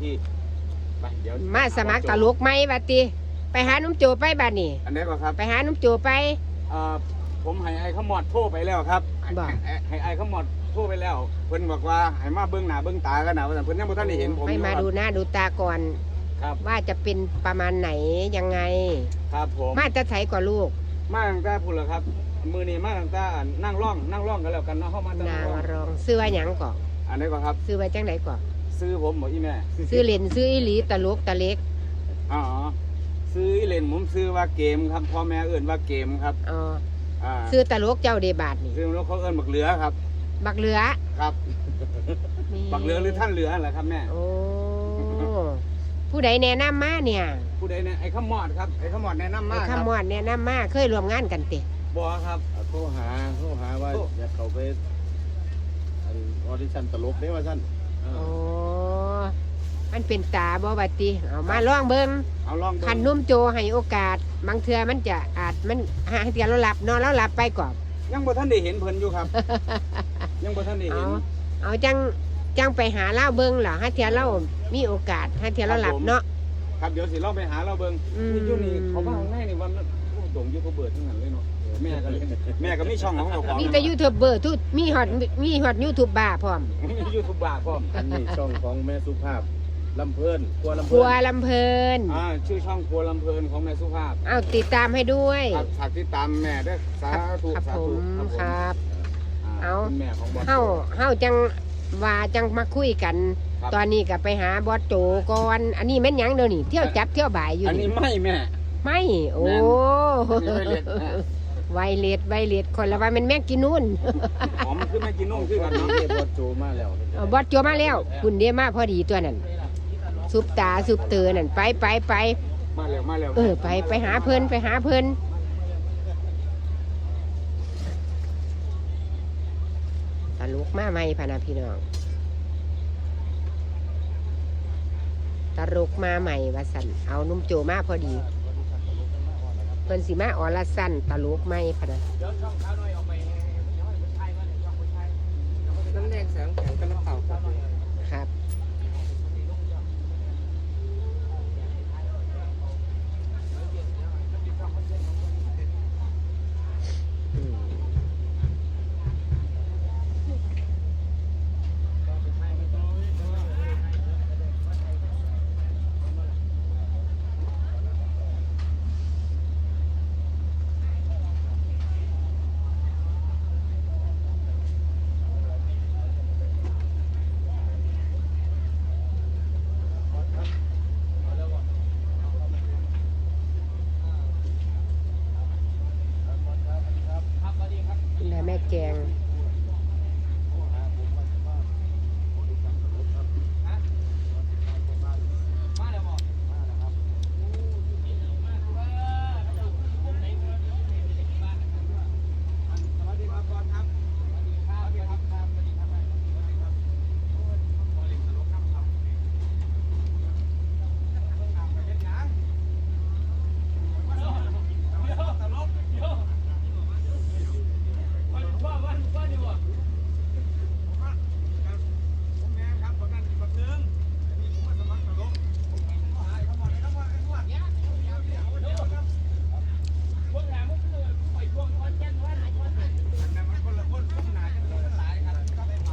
ทีไปเดี๋ยวมาสมัครตลกไหมบัดติไปหานุ่มโจไปบัดนี่ อันนี้ก็ครับไปหานุ่มโจไปเอ่อผมให้ไอ้ขมอดโทรไปแล้วครับบ่ ให้ให้ไอ้ขมอดโทรไปแล้ว เพิ่นบอกว่าให้มาเบิ่งหน้าเบิ่งตากันนะว่าซั่นเพิ่นยังบ่ทันได้เห็นผมให้มาอยู่ดูหน้าดูตาก่อน ครับ ว่าจะเป็นประมาณไหนยังไง ครับผม มาจะไถกว่าลูก มาตั้งแต่พุ่นแล้วครับ มื้อนี้มาตั้งแต่นั่งร่องนั่งร่องกันแล้วกันเนาะเฮามาตั้งนางร่องรองซื้อว่าหยังก่อนอันนี้ก็ครับ ซื้อไว้จังไหนก่อน ซื้อผมบ่อีแม่ซื้อเหรียญซื้ออีหลีตลกตะเล็กอ๋อซื้ออีเล่นผมซื้อว่าเกมครับพ่อแม่เอิ้นว่าเกมครับอ๋ออ่าซื้อตลกเจ้าเดบาทนี่ซื้อแล้วเขาเอิ้นบักเหลือครับ บักเหลือครับ นี่บักเหลือหรือท่านเหลือแหละครับแม่โอ้ผู้ใดแนะนำมาเนี่ยผู้ใดเนี่ยไอ้ขมอดครับไอ้ขมอดแนะนำไอ้มาครับคำมอดแนะนำมาเคยร่วมงานกันติบ่ครับโทรหาโทรหาว่าโอ้ อยากเข้าไปอันออดิชั่นตลกได้ว่าซั่นเอ โอ้อมันเป็นตาบ่บัดติเอามาลองเบิ่งเอาลองเบิ่งคันนุ่มโจให้โอกาส บางเทื่อมันจะอาจมันหาเทื่อเราหลับนอนแล้วหลับไปก่อนยังบ่ทันได้เห็นเพิ่นอยู่ครับ ยังบ่ทันได้เอาเห็น เอาจังจังไปหาเล่าเบิ่งเหรอให้เทื่อเรามีโอกาสให้เทื่อเราหลับเนาะ ครับเดี๋ยวสิลองไปหาเราเบิ่งอืม นี่อยู่นี่เขาว่าข้างในนี่วันโอ้ โด่งยูทูบเบอร์ทั้งนั้นเลยเนาะแม่ก็เลยแม่ก็มีช่องของเราของมีแต่ยูทูบเบอร์ทุกมีฮอตมีฮอตยูทูบบ้าพร้อมมียูทูบบาร์พร้อมอันนี้ช่องของแม่สุภาพลำเพิ่นครัวลำครัเพิ่วนลำเพลินอ่าชื่อช่องครัวลำเพลินของแม่สุภาพเอาติดตามให้ด้วยครับฝากติดตามแม่ด้วยสาธุครับสาผธุมครับผมครับเอา คุณแม่ของบอสเฮาเฮาจังว่าจังมาคุยกันครับตอนนี้ก็ไปหาบอสโจก่อนอันนี้แม่นหยังเดี๋ยวนี้เที่ยวจับเที่ยวบ่ายอยู่อันนี้นี่ไม่แม่ ไม่ โอ้แม่นอันนี้ไวเล็ดนะไวเลดไวเลดคนละว่ามันแม่งกินนู่นหอมขึ้นมากินนุ่มขึ้นกันนี่เนาะเรียบอสโจมาแล้วเอาบอสโจมาแล้วคุณเดียมาพอดีตัวนั้นซุปตาซุปเตอนั่นไปไปไปมาเร็วมาเร็วเออไปไปหาเพิ่นไปหาเพิ่นตลกมาไหมพะนาพี่น้องตลกมาใหม่ว่าสันเอานุ่มโจมาพอดี เพิ่นสิมาออละสั้นตลกไหมพะนะ น้ำแดงแสงแข็งกันน้ำเปล่าครับ ครับอืมคุณ แม่แกง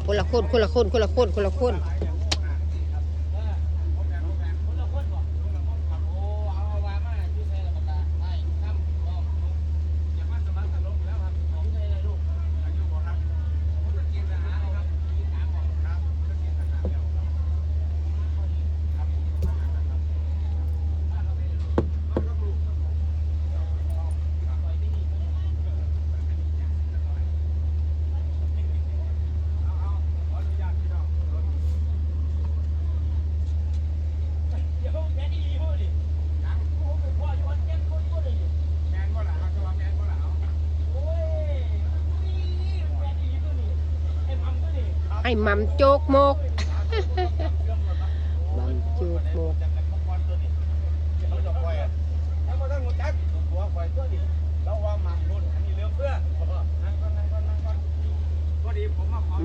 คนละคนคนละคนคนละคนคนละคน ไอ้มัมโจกโมกมัมโจกโมก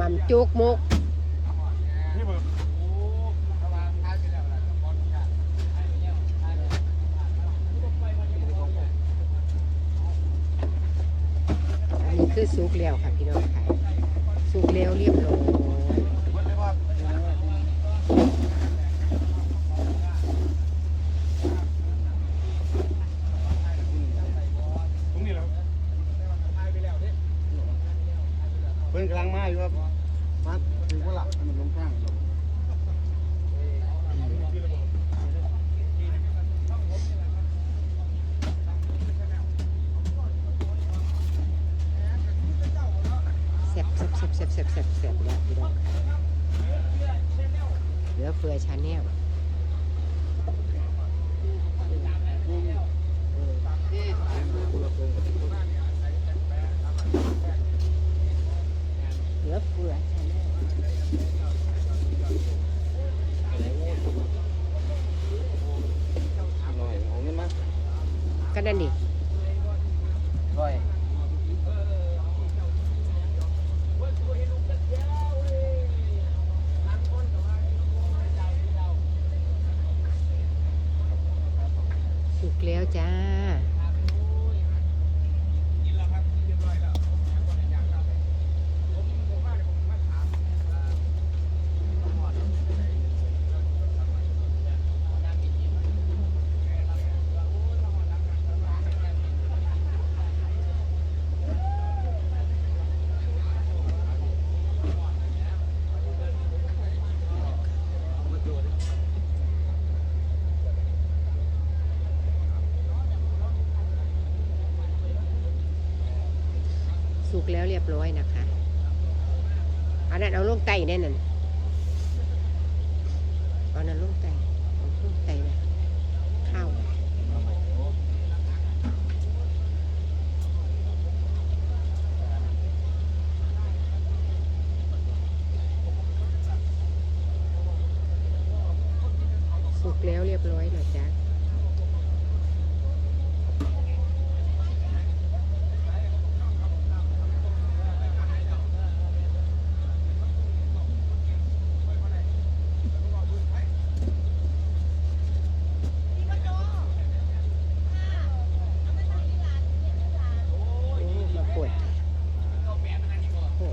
มัมโจกโมกคือสุกแล้วค่ะพี่น้องค่ะสุกแล้วเรียบร้อย กำลังมาอยู่ครับมาถึงว่าหลับให้มันลงข้างเราแซ่บแซ่บแซ่บแซ่บแซ่บแซ่บแซ่บแล้วพี่น้องค่ะเหลือเฟือชาแนล ลือเฟือชาแนลหน่อยเอาเงินมาก็นั่นดิร้อยสุกแล้วจ้า กแล้วเรียบร้อยนะคะ อันนั้นเอาลงไตแน่นั่นเอานั้นลงไตเอาลงไตนะข้าวสุกแล้วเรียบร้อยนะจ๊ะ มาปวดปวด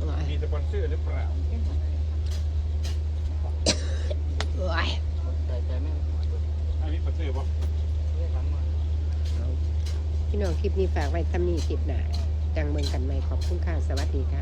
โอ้ย มีสปอนเซอร์หรือเปล่า โอ้ย อันนี้สปอนเซอร์ป่ะ พี่ น้องคลิปนี้ฝากไว้ทำนี้คลิปหน้าจังเมืองกันใหม่ขอบคุณค่ะ สวัสดีค่ะ